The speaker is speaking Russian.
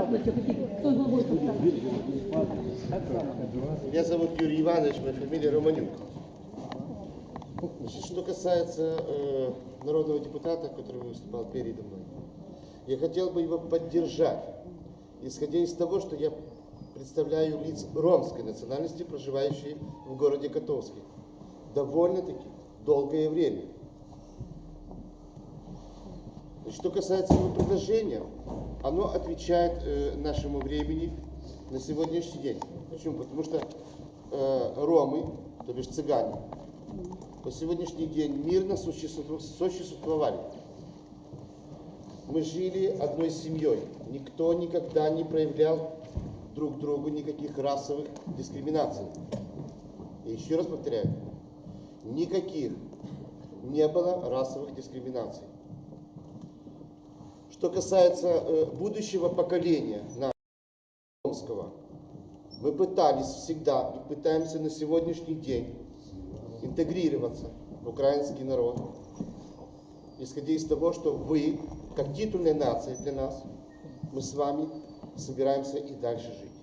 области, хоть кто. Меня зовут Юрий Иванович, моя фамилия Романюк. Что касается э, народного депутата, который выступал передо мной, я хотел бы его поддержать, исходя из того, что я представляю лиц ромской национальности, проживающие в городе Котовске, довольно-таки долгое время. Что касается его предложения, оно отвечает э, нашему времени на сегодняшний день. Почему? Потому что э, ромы, то бишь цыгане, по сегодняшний день мирно существу- существовали. Мы жили одной семьей. Никто никогда не проявлял друг другу никаких расовых дискриминаций. И еще раз повторяю, никаких не было расовых дискриминаций. Что касается э, будущего поколения нашего, мы пытались всегда и пытаемся на сегодняшний день интегрироваться в украинский народ, исходя из того, что вы, как титульная нация для нас, мы с вами собираемся и дальше жить.